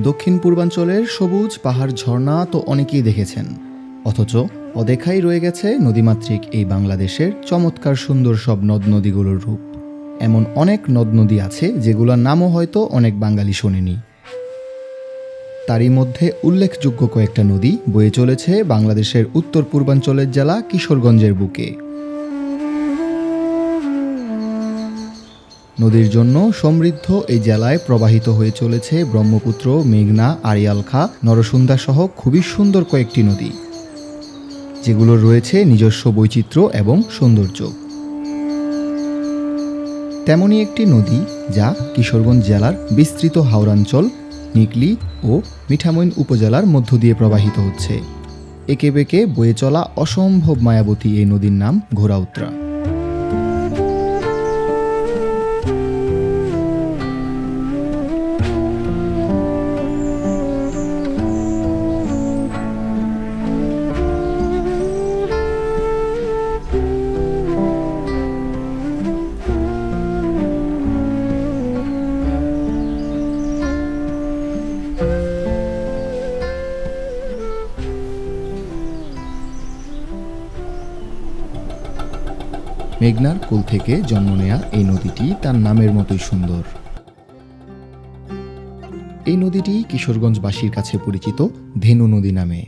দক্ষিণ পূর্বাঞ্চলের সবুজ, পাহাড়, ঝর্ণা তো অনেকেই দেখেছেন। অথচ অদেখাই রয়ে গেছে নদীমাতৃক এই বাংলাদেশের চমৎকার সুন্দর সব নদ নদীগুলোর রূপ। এমন অনেক নদ নদী আছে যেগুলোর নামও হয়তো অনেক বাঙালি শোনেনি। তারই মধ্যে উল্লেখযোগ্য কয়েকটা নদী বয়ে চলেছে বাংলাদেশের উত্তর পূর্বাঞ্চলের জেলা কিশোরগঞ্জের বুকে। নদীর জন্য সমৃদ্ধ এই জেলায় প্রবাহিত হয়ে চলেছে ব্রহ্মপুত্র, মেঘনা আড়িয়ালখা নরসুন্দা সহ খুবই সুন্দর কয়েকটি নদী, যেগুলোর রয়েছে নিজস্ব বৈচিত্র্য এবং সৌন্দর্য। তেমনই একটি নদী যা কিশোরগঞ্জ জেলার বিস্তৃত হাওড়াঞ্চল, নিকলি ও মিঠামইন উপজেলার মধ্য দিয়ে প্রবাহিত হচ্ছে। একে বেঁকে বয়ে চলা অসম্ভব মায়াবতী এই নদীর নাম ঘোরাউত্রা মেঘনার কোল থেকে জন্ম নেয়া এই নদীটি তার নামের মতোই সুন্দর। এই নদীটি কিশোরগঞ্জবাসীর কাছে পরিচিত ধেনু নদী নামে।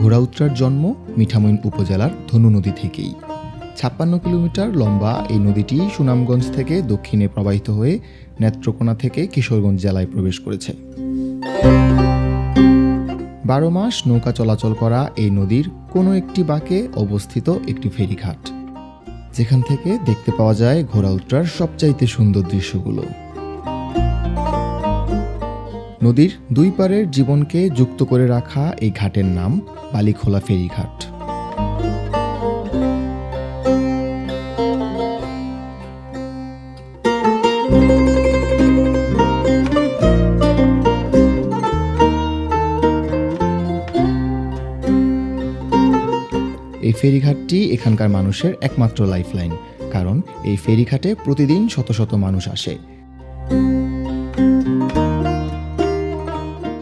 ঘোড়াউত্রার জন্ম মিঠামইন উপজেলার ধনু নদী থেকেই। ছাপ্পান্ন কিলোমিটার লম্বা এই নদীটি সুনামগঞ্জ থেকে দক্ষিণে প্রবাহিত হয়ে নেত্রকোনা থেকে কিশোরগঞ্জ জেলায় প্রবেশ করেছে। বারো মাস নৌকা চলাচল করা এই নদীর কোনো একটি বাঁকে অবস্থিত একটি ফেরিঘাট, যেখান থেকে দেখতে পাওয়া যায় ঘোড়াউত্রার সবচাইতে সুন্দর দৃশ্যগুলো। নদীর দুই পারের জীবনকে যুক্ত করে রাখা এই ঘাটের নাম বালিখোলা ফেরিঘাট। এই ফেরিঘাটটি এখানকার মানুষের একমাত্র লাইফলাইন কারণ এই ফেরিঘাটে প্রতিদিন শত শত মানুষ আসে।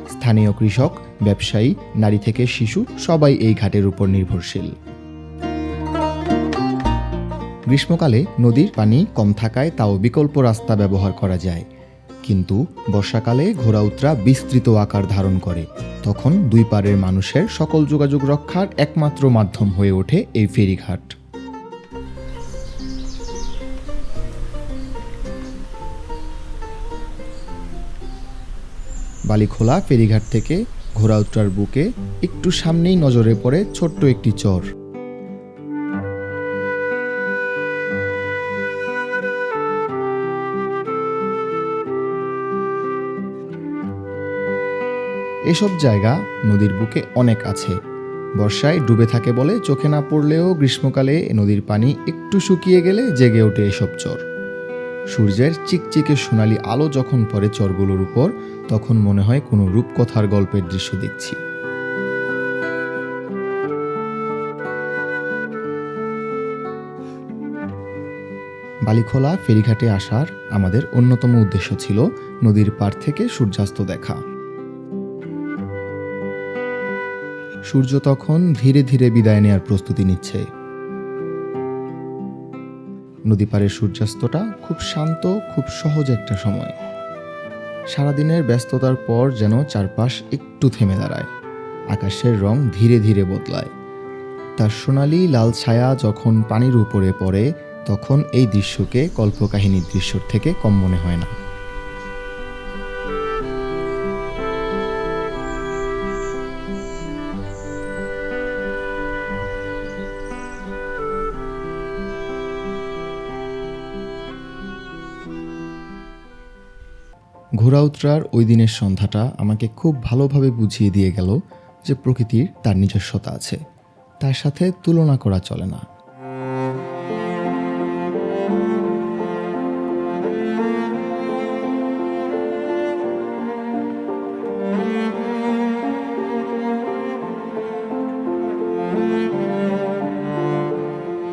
স্থানীয় কৃষক, ব্যবসায়ী, নারী থেকে শিশু সবাই এই ঘাটের উপর নির্ভরশীল। গ্রীষ্মকালে নদীর পানি কম থাকায় তাও বিকল্প রাস্তা ব্যবহার করা যায়। কিন্তু বর্ষাকালে ঘোড়াউত্রা বিস্তৃত আকার ধারণ করে। তখন দুই পারের মানুষের সকল যোগাযোগ রক্ষার একমাত্র মাধ্যম হয়ে ওঠে এই ফেরিঘাট। বালিখোলা ফেরিঘাট থেকে ঘোড়াউত্রার বুকে একটু সামনেই নজরে পড়ে ছোট্ট একটি চর। এসব জায়গা নদীর বুকে অনেক আছে। বর্ষায় ডুবে থাকে বলে চোখে না পড়লেও গ্রীষ্মকালে নদীর পানি একটু শুকিয়ে গেলে জেগে ওঠে এসব চর। সূর্যের চিকচিকে সোনালি আলো যখন পড়ে চরগুলোর উপর, তখন মনে হয় কোনো রূপকথার গল্পের দৃশ্য দেখছি। বালিখোলা ফেরিঘাটে আসার আমাদের অন্যতম উদ্দেশ্য ছিল নদীর পার থেকে সূর্যাস্ত দেখা। সূর্য তখন ধীরে ধীরে বিদায় নেয়ার প্রস্তুতি নিচ্ছে। নদী পাড়ের সূর্যাস্তটা খুব শান্ত, খুব সহজ একটা সময়। সারাদিনের ব্যস্ততার পর যেন চারপাশ একটু থেমে দাঁড়ায়। আকাশের রং ধীরে ধীরে বদলায়। তার সোনালি লাল ছায়া যখন পানির উপরে পড়ে, তখন এই দৃশ্যকে কল্পকাহিনীর দৃশ্যর থেকে কম মনে হয় না। ঘোড়াউত্রার ওই দিনের সন্ধ্যাটা আমাকে খুব ভালোভাবে বুঝিয়ে দিয়ে গেল যে প্রকৃতির তার নিজস্বতা আছে। তার সাথে তুলনা করা চলে না।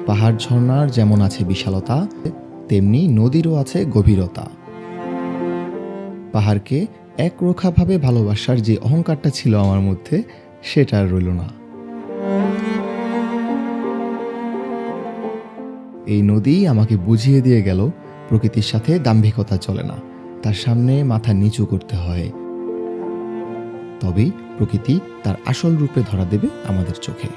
পাহাড় ঝর্ণার যেমন আছে বিশালতা, তেমনি নদীরও আছে গভীরতা। পাহাড়কে একরোখাভাবে ভালোবাসার যে অহংকারটা ছিল আমার মধ্যে, সেটা আর রইল না। এই নদী আমাকে বুঝিয়ে দিয়ে গেল, প্রকৃতির সাথে দাম্ভিকতা চলে না। তার সামনে মাথা নিচু করতে হয়। তবেই প্রকৃতি তার আসল রূপে ধরা দেবে আমাদের চোখে।